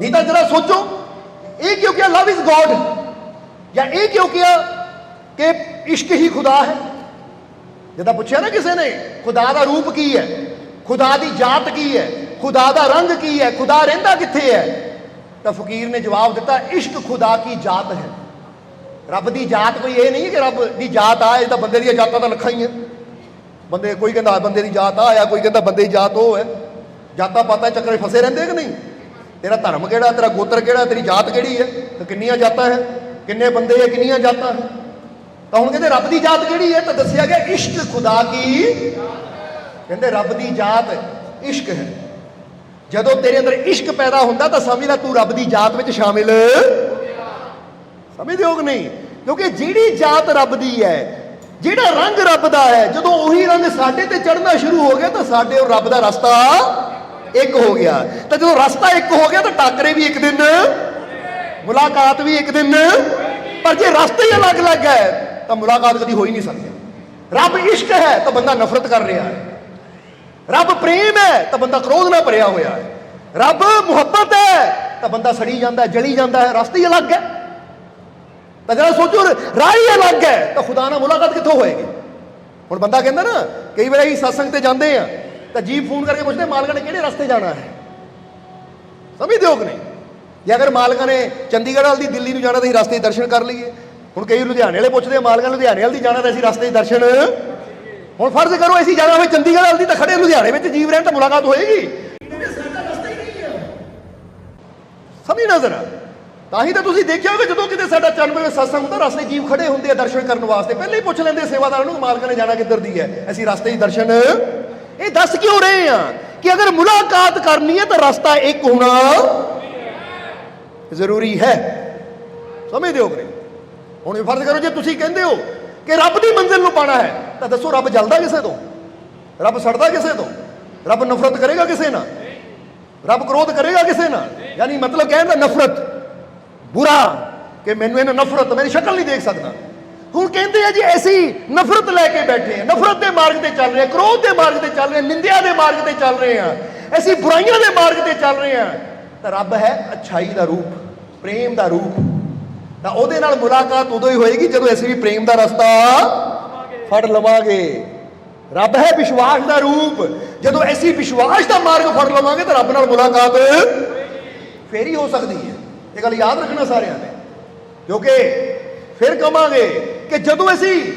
ਨਹੀਂ ਤਾਂ ਜਰਾ ਸੋਚੋ ਇਹ ਕਿਉਂ ਕਿਹਾ ਲਵ ਇਜ਼ ਗੋਡ ਜਾਂ ਇਹ ਕਿਉਂ ਕਿਹਾ ਕਿ ਇਸ਼ਕ ਹੀ ਖੁਦਾ ਹੈ ਜਦੋਂ ਪੁੱਛਿਆ ਨਾ ਕਿਸੇ ਨੇ ਖੁਦਾ ਦਾ ਰੂਪ ਕੀ ਹੈ ਖੁਦਾ ਦੀ ਜਾਤ ਕੀ ਹੈ ਖੁਦਾ ਦਾ ਰੰਗ ਕੀ ਹੈ ਖੁਦਾ ਰਹਿੰਦਾ ਕਿੱਥੇ ਹੈ ਤਾਂ ਫਕੀਰ ਨੇ ਜਵਾਬ ਦਿੱਤਾ ਇਸ਼ਕ ਖੁਦਾ ਕੀ ਜਾਤ ਹੈ ਰੱਬ ਦੀ ਜਾਤ ਕੋਈ ਇਹ ਨਹੀਂ ਕਿ ਰੱਬ ਦੀ ਜਾਤ ਆ ਇਹ ਤਾਂ ਬੰਦੇ ਦੀਆਂ ਜਾਤਾਂ ਤਾਂ ਲੱਖਾਂ ਹੀ ਹੈ ਬੰਦੇ ਕੋਈ ਕਹਿੰਦਾ ਬੰਦੇ ਦੀ ਜਾਤ ਆ ਆ ਕੋਈ ਕਹਿੰਦਾ ਬੰਦੇ ਦੀ ਜਾਤ ਉਹ ਹੈ ਜਾਤਾਂ ਪਾਤਾਂ 'ਚ ਚੱਕਰੇ ਫਸੇ ਰਹਿੰਦੇ ਕਿ ਨਹੀਂ ਤੇਰਾ ਧਰਮ ਕਿਹੜਾ, ਤੇਰਾ ਗੋਤਰ ਕਿਹੜਾ, ਤੇਰੀ ਜਾਤ ਕਿਹੜੀ ਹੈ? ਤੇ ਕਿੰਨੀਆਂ ਜਾਤਾਂ ਹੈ? ਕਿੰਨੇ ਬੰਦੇ ਹੈ, ਕਿੰਨੀਆਂ ਜਾਤਾਂ? ਹੈ ਤਾਂ ਹੁਣ ਕਹਿੰਦੇ ਰੱਬ ਦੀ ਜਾਤ ਕਿਹੜੀ ਹੈ? ਤਾਂ ਦੱਸਿਆ ਗਿਆ ਇਸ਼ਕ ਖੁਦਾ ਕੀ? ਕਹਿੰਦੇ ਰੱਬ ਦੀ ਜਾਤ ਇਸ਼ਕ ਹੈ। ਜਦੋਂ ਤੇਰੇ ਅੰਦਰ ਇਸ਼ਕ ਪੈਦਾ ਹੁੰਦਾ ਤਾਂ ਸਮਝ ਲੈ ਤੂੰ ਰੱਬ ਦੀ ਜਾਤ ਵਿੱਚ ਸ਼ਾਮਿਲ। ਸਮਝਦੇ ਹੋ ਕਿ ਨਹੀਂ? ਕਿਉਂਕਿ ਜਿਹੜੀ ਜਾਤ ਰੱਬ ਦੀ ਹੈ, ਜਿਹੜਾ ਰੰਗ ਰੱਬ ਦਾ ਹੈ, ਜਦੋਂ ਉਹੀ ਰੰਗ ਸਾਡੇ ਤੇ ਚੜ੍ਹਨਾ ਸ਼ੁਰੂ ਹੋ ਗਿਆ ਤਾਂ ਸਾਡੇ ਉਹ ਰੱਬ ਦਾ ਰਸਤਾ ਇੱਕ ਹੋ ਗਿਆ। ਤਾਂ ਜਦੋਂ ਰਸਤਾ ਇੱਕ ਹੋ ਗਿਆ ਤਾਂ ਟਾਕਰੇ ਵੀ ਇੱਕ ਦਿਨ, ਮੁਲਾਕਾਤ ਵੀ ਇੱਕ ਦਿਨ। ਪਰ ਜੇ ਰਸਤੇ ਹੀ ਅਲੱਗ-ਅਲੱਗ ਹੈ, ਤਾਂ ਮੁਲਾਕਾਤ ਕਦੀ ਹੋ ਹੀ ਨਹੀਂ ਸਕਦੀ। ਰੱਬ ਇਸ਼ਕ ਹੈ, ਤਾਂ ਬੰਦਾ ਨਫ਼ਰਤ ਕਰ ਰਿਹਾ ਹੈ। ਰੱਬ ਪ੍ਰੇਮ ਹੈ, ਤਾਂ ਬੰਦਾ ਕ੍ਰੋਧ ਨਾਲ ਭਰਿਆ ਹੋਇਆ ਹੈ। ਰੱਬ ਮੁਹੱਬਤ ਹੈ, ਤਾਂ ਬੰਦਾ ਸੜੀ ਜਾਂਦਾ ਜਲੀ ਜਾਂਦਾ ਹੈ। ਰਸਤੇ ਹੀ ਅਲੱਗ ਹੈ। ਤਾਂ ਜਰਾ ਸੋਚੋ ਰਾਹ ਹੀ ਅਲੱਗ ਹੈ, ਤਾਂ ਖੁਦਾ ਨਾਲ ਮੁਲਾਕਾਤ ਕਿੱਥੋਂ ਹੋਏਗੀ? ਹੁਣ ਬੰਦਾ ਕਹਿੰਦਾ ਨਾ, ਕਈ ਵਾਰ ਅਸੀਂ ਸਤਸੰਗ ਤੇ ਜਾਂਦੇ ਆ ਤਾਂ ਜੀਪ ਫੋਨ ਕਰਕੇ ਪੁੱਛਦੇ, ਮਾਲਕਾਂ ਨੇ ਕਿਹੜੇ ਰਸਤੇ ਜਾਣਾ ਹੈ? ਸਮਝਦੇ ਹੋ ਕਿ ਨਹੀਂ ਜੇ ਅਗਰ ਮਾਲਕਾਂ ਨੇ ਚੰਡੀਗੜ੍ਹ ਵਾਲ ਦੀ ਦਿੱਲੀ ਨੂੰ ਜਾਣਾ ਤਾਂ ਅਸੀਂ ਰਸਤੇ ਦਰਸ਼ਨ ਕਰ ਲਈਏ। ਹੁਣ ਕਈ ਲੁਧਿਆਣੇ ਵਾਲੇ ਪੁੱਛਦੇ ਮਾਲਕਾਂ ਲੁਧਿਆਣੇ ਵਾਲ ਦੀ ਜਾਣਾ ਤਾਂ ਅਸੀਂ ਰਸਤੇ 'ਚ ਦਰਸ਼ਨ। ਹੁਣ ਫਰਜ਼ ਕਰੋ ਅਸੀਂ ਜਾਣਾ ਹੋਵੇ ਚੰਡੀਗੜ੍ਹ ਵਾਲ ਦੀ ਤਾਂ ਖੜੇ ਲੁਧਿਆਣੇ ਵਿੱਚ ਜੀਵ ਰਹਿਣ ਤਾਂ ਮੁਲਾਕਾਤ ਹੋਏਗੀ। ਸਮਝ ਨਾ ਜ਼ਰਾ ਤਾਂ ਹੀ ਤਾਂ ਤੁਸੀਂ ਦੇਖਿਆ ਹੋਵੇ ਜਦੋਂ ਕਿਤੇ ਸਾਡਾ 94 ਸਤਸੰਗ ਹੁੰਦਾ, ਰਸਤੇ ਜੀਵ ਖੜੇ ਹੁੰਦੇ ਆ ਦਰਸ਼ਨ ਕਰਨ ਵਾਸਤੇ। ਪਹਿਲਾਂ ਹੀ ਪੁੱਛ ਲੈਂਦੇ ਸੇਵਾਦਾਰਾਂ ਨੂੰ, ਮਾਲਕਾਂ ਨੇ ਜਾਣਾ ਕਿੱਧਰ ਦੀ ਹੈ? ਅਸੀਂ ਰਸਤੇ 'ਚ ਦਰਸ਼ਨ ਇਹ ਦੱਸ ਕਿਉਂ ਰਹੇ ਆ ਕਿ ਅਗਰ ਮੁਲਾਕਾਤ ਕਰਨੀ ਹੈ ਤਾਂ ਰਸਤਾ ਇੱਕ ਹੋਣਾ ਜ਼ਰੂਰੀ ਹੈ। ਸਮਝਦੇ ਹੋ ਕਿ ਹੁਣ ਇਹ ਫਰਜ਼ ਕਰੋ ਜੇ ਤੁਸੀਂ ਕਹਿੰਦੇ ਹੋ ਕਿ ਰੱਬ ਦੀ ਮੰਜ਼ਿਲ ਨੂੰ ਪਾਣਾ ਹੈ, ਤਾਂ ਦੱਸੋ ਰੱਬ ਜਲਦਾ ਕਿਸੇ ਤੋਂ? ਰੱਬ ਸੜਦਾ ਕਿਸੇ ਤੋਂ? ਰੱਬ ਨਫ਼ਰਤ ਕਰੇਗਾ ਕਿਸੇ ਨਾਲ? ਰੱਬ ਕ੍ਰੋਧ ਕਰੇਗਾ ਕਿਸੇ ਨਾਲ? ਯਾਨੀ ਮਤਲਬ ਕਹਿੰਦਾ ਨਫ਼ਰਤ ਬੁਰਾ ਕਿ ਮੈਨੂੰ ਇਹਨਾਂ ਨਫ਼ਰਤ, ਮੇਰੀ ਸ਼ਕਲ ਨਹੀਂ ਦੇਖ ਸਕਦਾ। ਹੁਣ ਕਹਿੰਦੇ ਆ ਜੀ ਅਸੀਂ ਨਫ਼ਰਤ ਲੈ ਕੇ ਬੈਠੇ ਆ ਨਫ਼ਰਤ ਦੇ ਮਾਰਗ ਤੇ ਚੱਲ ਰਹੇ ਆ ਕ੍ਰੋਧ ਦੇ ਮਾਰਗ ਤੇ ਚੱਲ ਰਹੇ ਆ ਨਿੰਦਿਆ ਦੇ ਮਾਰਗ ਤੇ ਚੱਲ ਰਹੇ ਆ ਅਸੀਂ ਬੁਰਾਈਆਂ ਦੇ ਮਾਰਗ ਤੇ ਚੱਲ ਰਹੇ ਆ ਤਾਂ ਰੱਬ ਹੈ ਅਛਾਈ ਦਾ ਰੂਪ, ਪ੍ਰੇਮ ਦਾ ਰੂਪ। ਤਾਂ ਉਹਦੇ ਨਾਲ ਮੁਲਾਕਾਤ ਉਦੋਂ ਹੀ ਹੋਏਗੀ ਜਦੋਂ ਅਸੀਂ ਵੀ ਪ੍ਰੇਮ ਦਾ ਰਸਤਾ ਫੜ ਲਵਾਂਗੇ। ਰੱਬ ਹੈ ਵਿਸ਼ਵਾਸ ਦਾ ਰੂਪ। ਜਦੋਂ ਅਸੀਂ ਵਿਸ਼ਵਾਸ ਦਾ ਮਾਰਗ ਫੜ ਲਵਾਂਗੇ ਤਾਂ ਰੱਬ ਨਾਲ ਮੁਲਾਕਾਤ ਫੇਰ ਹੀ ਹੋ ਸਕਦੀ ਹੈ। ਇਹ ਗੱਲ ਯਾਦ ਰੱਖਣਾ ਸਾਰਿਆਂ ਨੇ। ਕਿਉਂਕਿ ਫਿਰ ਕਵਾਂਗੇ ਕਿ ਜਦੋਂ ਅਸੀਂ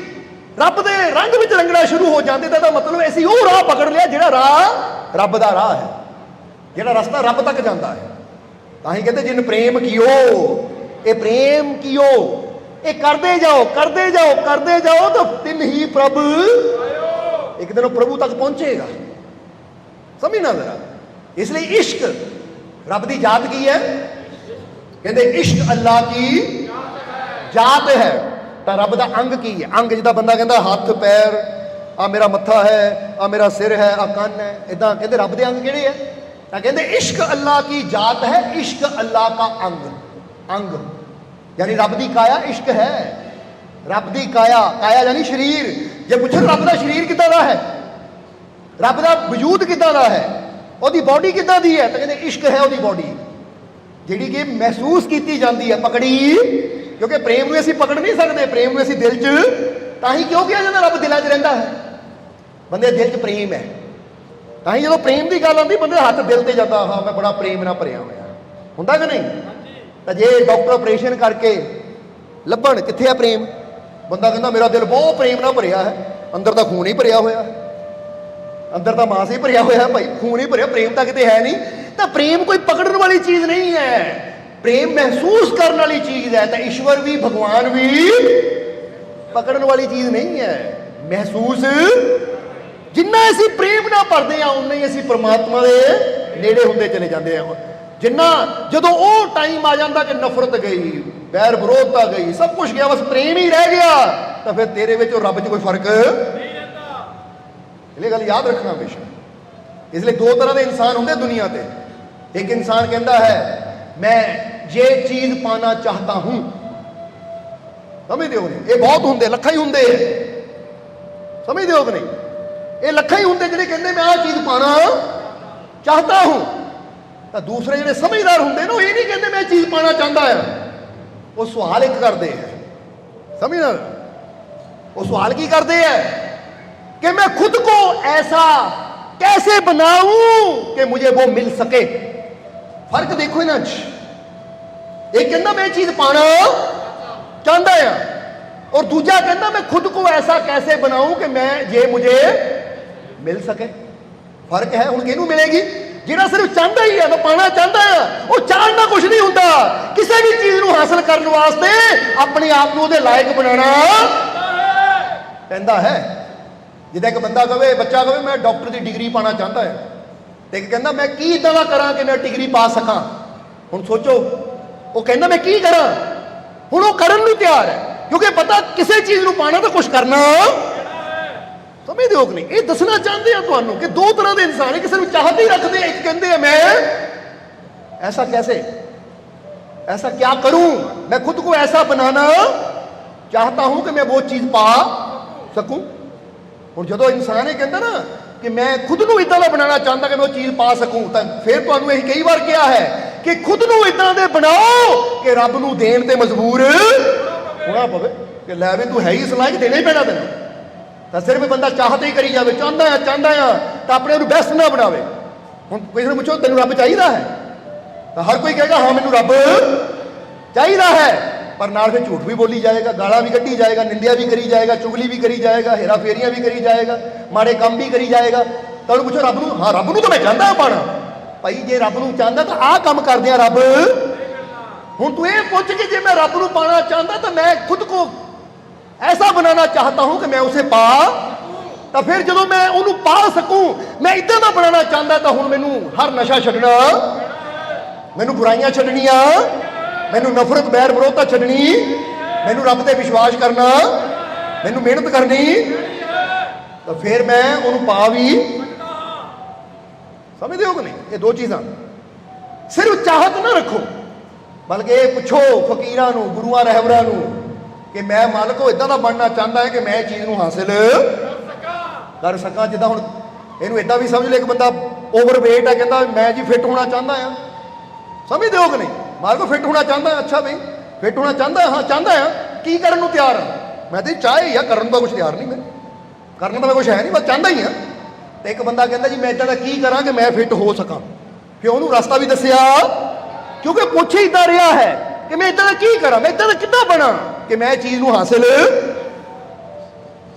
ਰੱਬ ਦੇ ਰੰਗ ਵਿੱਚ ਰੰਗਣਾ ਸ਼ੁਰੂ ਹੋ ਜਾਂਦੇ ਤਾਂ ਇਹਦਾ ਮਤਲਬ ਅਸੀਂ ਉਹ ਰਾਹ ਪਕੜ ਲਿਆ ਜਿਹੜਾ ਰਾਹ ਰੱਬ ਦਾ ਰਾਹ ਹੈ। ਜਿਹੜਾ ਰਸਤਾ ਰੱਬ ਤੱਕ ਜਾਂਦਾ ਹੈ। ਤਾਂ ਹੀ ਕਹਿੰਦੇ ਜਿਨ ਪ੍ਰੇਮ ਕੀਓ, ਇਹ ਪ੍ਰੇਮ ਕੀਓ। ਇਹ ਕਰਦੇ ਜਾਓ ਕਰਦੇ ਜਾਓ ਕਰਦੇ ਜਾਓ ਤਾਂ ਤਿੰਨ ਹੀ ਪ੍ਰਭ ਇੱਕ ਦਿਨ ਉਹ ਪ੍ਰਭੂ ਤੱਕ ਪਹੁੰਚੇਗਾ। ਸਮਝਣਾ ਜ਼ਰਾ। ਇਸ ਲਈ ਇਸ਼ਕ ਰੱਬ ਦੀ ਜਾਤ ਕੀ ਹੈ? ਕਹਿੰਦੇ ਇਸ਼ਕ ਅੱਲਾ ਕੀ ਜਾਤ ਹੈ, ਤਾਂ ਰੱਬ ਦਾ ਅੰਗ ਕੀ ਹੈ? ਅੰਗ ਜਿਹਦਾ ਬੰਦਾ ਕਹਿੰਦਾ, ਹੱਥ, ਪੈਰ ਆ ਮੇਰਾ ਮੱਥਾ ਹੈ ਆ ਮੇਰਾ ਸਿਰ ਹੈ ਆ ਕੰਨ ਹੈ ਇਦਾਂ ਕਹਿੰਦੇ ਰੱਬ ਦੇ ਅੰਗ ਕਿਹੜੇ ਹੈ? ਤਾਂ ਕਹਿੰਦੇ ਇਸ਼ਕ ਅੱਲਾ ਕੀ ਜਾਤ ਹੈ? ਇਸ਼ਕ ਅੱਲਾ ਦਾ ਅੰਗ। ਅੰਗ। ਯਾਨੀ ਰੱਬ ਦੀ ਕਾਇਆ ਇਸ਼ਕ ਹੈ। ਰੱਬ ਦੀ ਕਾਇਆ ਕਾਇਆ ਯਾਨੀ ਸਰੀਰ। ਜੇ ਪੁੱਛੋ ਰੱਬ ਦਾ ਸਰੀਰ ਕਿੱਦਾਂ ਦਾ ਹੈ? ਰੱਬ ਦਾ ਵਜੂਦ ਕਿੱਦਾਂ ਦਾ ਹੈ? ਉਹਦੀ ਬਾਡੀ ਕਿੱਦਾਂ ਦੀ ਹੈ? ਤਾਂ ਕਹਿੰਦੇ ਇਸ਼ਕ ਹੈ ਉਹਦੀ ਬਾਡੀ ਜਿਹੜੀ ਕਿ ਮਹਿਸੂਸ ਕੀਤੀ ਜਾਂਦੀ ਹੈ, ਪਕੜੀ ਕਿਉਂਕਿ ਪ੍ਰੇਮ ਨੂੰ ਅਸੀਂ ਪਕੜ ਨਹੀਂ ਸਕਦੇ, ਪ੍ਰੇਮ ਨੂੰ ਅਸੀਂ ਦਿਲ 'ਚ ਤਾਂ ਹੀ ਕਿਉਂ ਕਿਹਾ ਜਾਂਦਾ, ਰੱਬ ਦਿਲਾਂ 'ਚ ਰਹਿੰਦਾ ਹੈ। ਬੰਦੇ ਦਿਲ 'ਚ ਪ੍ਰੇਮ ਹੈ। ਤਾਂ ਹੀ ਜਦੋਂ ਪ੍ਰੇਮ ਦੀ ਗੱਲ ਆਉਂਦੀ, ਬੰਦੇ ਹੱਥ ਦਿਲ ਤੇ ਜਾਂਦਾ, ਹਾਂ, ਮੈਂ ਬੜਾ ਪ੍ਰੇਮ ਨਾਲ ਭਰਿਆ ਹੋਇਆ। ਹੁੰਦਾ ਕਿ ਨਹੀਂ? ਤਾਂ ਜੇ ਡਾਕਟਰ ਆਪਰੇਸ਼ਨ ਕਰਕੇ ਲੱਭਣ, ਕਿੱਥੇ ਆ ਪ੍ਰੇਮ? ਬੰਦਾ ਕਹਿੰਦਾ, ਮੇਰਾ ਦਿਲ ਬਹੁਤ ਪ੍ਰੇਮ ਨਾਲ ਭਰਿਆ ਹੈ। ਅੰਦਰ ਤਾਂ ਖੂਨ ਹੀ ਭਰਿਆ ਹੋਇਆ। ਅੰਦਰ ਤਾਂ ਮਾਸ ਹੀ ਭਰਿਆ ਹੋਇਆ ਭਾਈ, ਖੂਨ ਹੀ ਭਰਿਆ, ਪ੍ਰੇਮ ਤਾਂ ਕਿਤੇ ਹੈ ਨਹੀਂ। ਤਾਂ ਪ੍ਰੇਮ ਕੋਈ ਪਕੜਨ ਵਾਲੀ ਚੀਜ਼ ਨਹੀਂ ਹੈ। ਪ੍ਰੇਮ ਮਹਿਸੂਸ ਕਰਨ ਵਾਲੀ ਚੀਜ਼ ਹੈ ਤਾਂ ਈਸ਼ਵਰ ਵੀ, ਭਗਵਾਨ ਵੀ ਪਕੜਨ ਵਾਲੀ ਚੀਜ਼ ਨਹੀਂ ਹੈ। ਮਹਿਸੂਸ ਜਿੰਨਾ ਅਸੀਂ ਪ੍ਰੇਮ ਨਾਲ ਭਰਦੇ ਆ ਉਨਾ ਹੀ ਅਸੀਂ ਪ੍ਰਮਾਤਮਾ ਦੇ ਨੇੜੇ ਹੁੰਦੇ ਚਲੇ ਜਾਂਦੇ ਆ ਜਿੰਨਾ ਜਦੋਂ ਉਹ ਟਾਈਮ ਆ ਜਾਂਦਾ ਕਿ ਨਫ਼ਰਤ ਗਈ, ਵੈਰ ਵਿਰੋਧਤਾ ਗਈ, ਸਭ ਕੁਝ ਗਿਆ, ਬਸ ਪ੍ਰੇਮ ਹੀ ਰਹਿ ਗਿਆ, ਤਾਂ ਫਿਰ ਤੇਰੇ ਵਿੱਚ ਉਹ ਰੱਬ 'ਚ ਕੋਈ ਫ਼ਰਕ ਨਹੀਂ ਰਹਿੰਦਾ ਇਹ ਗੱਲ ਯਾਦ ਰੱਖਣਾ ਹਮੇਸ਼ਾ ਇਸ ਲਈ ਦੋ ਤਰ੍ਹਾਂ ਦੇ ਇਨਸਾਨ ਹੁੰਦੇ ਦੁਨੀਆ ਤੇ। ਇੱਕ ਇਨਸਾਨ ਕਹਿੰਦਾ ਹੈ, ਮੈਂ ਜੇ ਚੀਜ਼ ਪਾਣਾ ਚਾਹਤਾ ਹੂੰ ਸਮਝਦੇ ਹੋ ਨਹੀਂ ਇਹ ਬਹੁਤ ਹੁੰਦੇ ਲੱਖਾਂ ਹੀ ਹੁੰਦੇ ਹੈ ਸਮਝਦੇ ਹੋ ਕਿ ਨਹੀਂ ਇਹ ਲੱਖਾਂ ਹੀ ਹੁੰਦੇ ਜਿਹੜੇ ਕਹਿੰਦੇ ਮੈਂ ਆਹ ਚੀਜ਼ ਪਾਣਾ ਚਾਹਤਾ ਹੂੰ ਤਾਂ ਦੂਸਰੇ ਜਿਹੜੇ ਸਮਝਦਾਰ ਹੁੰਦੇ ਨੇ ਉਹ ਇਹ ਨਹੀਂ ਕਹਿੰਦੇ ਮੈਂ ਇਹ ਚੀਜ਼ ਪਾਣਾ ਚਾਹੁੰਦਾ ਆ ਉਹ ਸਵਾਲ ਇੱਕ ਕਰਦੇ ਆ ਸਮਝਦਾਰ ਉਹ ਸਵਾਲ ਕੀ ਕਰਦੇ ਆ कि मैं खुद को ऐसा कैसे बनाऊं कि मुझे वो मिल सके फर्क देखो ਇਹਨਾਂ 'ਚ ਇਹ ਕਹਿੰਦਾ ਮੈਂ ਇਹ ਚੀਜ਼ ਪਾਣਾ ਚਾਹੁੰਦਾ ਆ ਔਰ ਦੂਜਾ ਕਹਿੰਦਾ ਮੈਂ ਖੁਦ को ऐसा कैसे बनाऊं कि मैं ये मुझे ਮਿਲ ਸਕੇ ਫਰਕ ਹੈ ਹੁਣ ਕਿਹਨੂੰ ਮਿਲੇਗੀ ਜਿਹੜਾ ਸਿਰਫ ਚਾਹੁੰਦਾ ਹੀ ਹੈ ਮੈਂ ਪਾਣਾ ਚਾਹੁੰਦਾ ਆ ਉਹ ਚਾਹਣ ਦਾ ਕੁਝ ਨਹੀਂ ਹੁੰਦਾ ਕਿਸੇ ਵੀ ਚੀਜ਼ ਨੂੰ ਹਾਸਲ ਕਰਨ ਵਾਸਤੇ ਆਪਣੇ ਆਪ ਨੂੰ ਉਹਦੇ ਲਾਇਕ ਬਣਾਉਣਾ ਪੈਂਦਾ ਹੈ ਜਿੱਦਾਂ ਇੱਕ ਬੰਦਾ ਕਵੇ ਬੱਚਾ ਕਵੇ ਮੈਂ ਡਾਕਟਰ ਦੀ ਡਿਗਰੀ ਪਾਣਾ ਚਾਹੁੰਦਾ ਹੈ ਤੇ ਇੱਕ ਕਹਿੰਦਾ ਮੈਂ ਕੀ ਇਦਾਂ ਦਾ ਕਰਾਂ ਕਿ ਮੈਂ ਡਿਗਰੀ ਪਾ ਸਕਾਂ ਹੁਣ ਸੋਚੋ ਉਹ ਕਹਿੰਦਾ ਮੈਂ ਕੀ ਕਰਾਂ ਹੁਣ ਉਹ ਕਰਨ ਨੂੰ ਤਿਆਰ ਹੈ ਕਿਉਂਕਿ ਪਤਾ ਕਿਸੇ ਚੀਜ਼ ਨੂੰ ਪਾਣਾ ਤਾਂ ਕੁਝ ਕਰਨਾ ਸਮਝਦੇ ਹੋ ਕਿ ਨਹੀਂ ਇਹ ਦੱਸਣਾ ਚਾਹੁੰਦੇ ਆ ਤੁਹਾਨੂੰ ਕਿ ਦੋ ਤਰ੍ਹਾਂ ਦੇ ਇਨਸਾਨ ਹੈ ਕਿਸੇ ਨੂੰ ਚਾਹਤ ਹੀ ਰੱਖਦੇ ਆ ਇੱਕ ਕਹਿੰਦੇ ਆ ਮੈਂ ऐसा कैसे ऐसा क्या करूं मैं खुद को ऐसा बनाना चाहता हूं कि मैं वो चीज पा ਸਕੂੰ ਹੁਣ ਜਦੋਂ ਇਨਸਾਨ ਇਹ ਕਹਿੰਦਾ ਨਾ ਕਿ ਮੈਂ ਖੁਦ ਨੂੰ ਇਦਾਂ ਦਾ ਬਣਾਉਣਾ ਚਾਹੁੰਦਾ ਕਿ ਮੈਂ ਉਹ ਚੀਜ਼ ਪਾ ਸਕੂੰ ਤਾਂ ਫਿਰ ਤੁਹਾਨੂੰ ਇਹ ਕਈ ਵਾਰ ਕਿਹਾ ਹੈ ਕਿ ਖੁਦ ਨੂੰ ਇਦਾਂ ਦੇ ਬਣਾਓ ਕਿ ਰੱਬ ਨੂੰ ਦੇਣ ਤੇ ਮਜਬੂਰ ਹੋਣਾ ਪਵੇ। ਕਿ ਲੈ ਵੀ ਤੂੰ ਹੈ ਹੀ ਇਸ ਲਾਇਕ ਦੇਣਾ ਹੀ ਪੈਣਾ ਤੈਨੂੰ। ਤਾਂ ਸਿਰਫ ਬੰਦਾ ਚਾਹਤੇ ਹੀ ਕਰੀ ਜਾਵੇ, ਚਾਹੁੰਦਾ ਆ ਚਾਹੁੰਦਾ ਆ, ਤਾਂ ਆਪਣੇ ਆਪ ਨੂੰ ਬੈਸਟ ਨਾ ਬਣਾਵੇ। ਹੁਣ ਕਿਸੇ ਨੂੰ ਪੁੱਛੋ, ਤੈਨੂੰ ਰੱਬ ਚਾਹੀਦਾ ਹੈ? ਤਾਂ ਹਰ ਕੋਈ ਕਹੇਗਾ, ਹਾਂ, ਮੈਨੂੰ ਰੱਬ ਚਾਹੀਦਾ ਹੈ। ਪਰ ਨਾਲ ਫਿਰ ਝੂਠ ਵੀ ਬੋਲੀ ਜਾਏਗਾ, ਗਾਲਾਂ ਵੀ ਕੱਢੀ ਜਾਏਗਾ, ਨਿੰਦਿਆ ਵੀ ਕਰੀ ਜਾਏਗਾ, ਚੁਗਲੀ ਵੀ ਕਰੀ ਜਾਏਗਾ ਹੇਰਾ ਫੇਰੀਆਂ ਵੀ ਕਰੀ ਜਾਏਗਾ, ਮਾੜੇ ਕੰਮ ਵੀ ਕਰੀ ਜਾਏਗਾ। ਤਾਂ ਉਹਨੂੰ ਪੁੱਛੋ, ਰੱਬ ਨੂੰ, ਹਾਂ, ਰੱਬ ਨੂੰ ਤਾਂ ਮੈਂ ਚਾਹੁੰਦਾ ਹਾਂ ਪਾਣਾ ਭਾਈ, ਜੇ ਰੱਬ ਨੂੰ ਚਾਹੁੰਦਾ ਤਾਂ ਆਹ ਕੰਮ ਕਰਦੇ ਆ ਰੱਬ। ਹੁਣ ਤੂੰ ਇਹ ਪੁੱਛ ਕਿ ਜੇ ਮੈਂ ਰੱਬ ਨੂੰ ਪਾਣਾ ਚਾਹੁੰਦਾ ਤਾਂ ਮੈਂ ਖੁਦ ਕੋ ਐਸਾ ਬਣਾਉਣਾ ਚਾਹਤਾ ਹੂੰ ਕਿ ਮੈਂ ਉਸੇ ਪਾ। ਤਾਂ ਫਿਰ ਜਦੋਂ ਮੈਂ ਉਹਨੂੰ ਪਾ ਸਕੂੰ, ਮੈਂ ਇਦਾਂ ਦਾ ਬਣਾਉਣਾ ਚਾਹੁੰਦਾ ਤਾਂ ਹੁਣ ਮੈਨੂੰ ਹਰ ਨਸ਼ਾ ਛੱਡਣਾ, ਮੈਨੂੰ ਬੁਰਾਈਆਂ ਛੱਡਣੀਆਂ, ਮੈਨੂੰ ਨਫ਼ਰਤ, ਬੈਰ ਵਿਰੋਧਤਾ ਛੱਡਣੀ, ਮੈਨੂੰ ਰੱਬ ਤੇ ਵਿਸ਼ਵਾਸ ਕਰਨਾ, ਮੈਨੂੰ ਮਿਹਨਤ ਕਰਨੀ। ਤਾਂ ਫਿਰ ਮੈਂ ਉਹਨੂੰ ਪਾ ਵੀ ਸਮਝਦੇ ਹੋ ਕਿ ਨਹੀਂ? ਇਹ ਦੋ ਚੀਜ਼ਾਂ। ਸਿਰਫ ਚਾਹਤ ਨਾ ਰੱਖੋ। ਬਲਕਿ ਇਹ ਪੁੱਛੋ ਫਕੀਰਾਂ ਨੂੰ, ਗੁਰੂਆਂ, ਰਹਿਬਰਾਂ ਨੂੰ ਕਿ ਮੈਂ ਮਾਲਕੋ ਇਦਾਂ ਦਾ ਬਣਨਾ ਚਾਹੁੰਦਾ ਹਾਂ ਕਿ ਮੈਂ ਇਹ ਚੀਜ਼ ਨੂੰ ਹਾਸਿਲ ਕਰ ਸਕਾਂ। ਜਿੱਦਾਂ ਹੁਣ ਇਹਨੂੰ ਇਦਾਂ ਵੀ ਸਮਝ ਲੈ ਇੱਕ ਬੰਦਾ ਓਵਰਵੇਟ ਹੈ, ਕਹਿੰਦਾ ਮੈਂ ਜੀ ਫਿੱਟ ਹੋਣਾ ਚਾਹੁੰਦਾ ਆ ਸਮਝਦੇ ਹੋ। ਕਿ ਨਹੀਂ? ਮਾਲਕੋ ਫਿੱਟ ਹੋਣਾ ਚਾਹੁੰਦਾ ਅੱਛਾ ਬਈ ਫਿੱਟ ਹੋਣਾ ਚਾਹੁੰਦਾ ਹਾਂ? ਚਾਹੁੰਦਾ ਆ ਕੀ ਕਰਨ ਨੂੰ ਤਿਆਰ ਹਾਂ ਮੈਂ ਤੇ ਚਾਹੇ ਆ, ਕਰਨ ਦਾ ਕੁਝ ਤਿਆਰ ਨਹੀਂ ਮੈਂ। ਕਰਨ ਦਾ ਮੈਂ ਕੁਝ ਹੈ ਨਹੀਂ, ਬਸ ਚਾਹੁੰਦਾ ਹੀ ਆ। ਤੇ ਇੱਕ ਬੰਦਾ ਕਹਿੰਦਾ ਜੀ ਮੈਂ ਇਦਾਂ ਦਾ ਕੀ ਕਰਾਂ ਕਿ ਮੈਂ ਫਿੱਟ ਹੋ ਸਕਾਂ? ਫਿਰ ਉਹਨੂੰ ਰਸਤਾ ਵੀ ਦੱਸਿਆ, ਕਿਉਂਕਿ ਪੁੱਛ ਹੀ ਇਦਾਂ ਰਿਹਾ ਹੈ ਕਿ ਮੈਂ ਇਦਾਂ ਦਾ ਕੀ ਕਰਾਂ? ਮੈਂ ਇਦਾਂ ਦਾ ਕਿੱਦਾਂ ਬਣਾ? ਕਿ ਮੈਂ ਇਹ ਚੀਜ਼ ਨੂੰ ਹਾਸਿਲ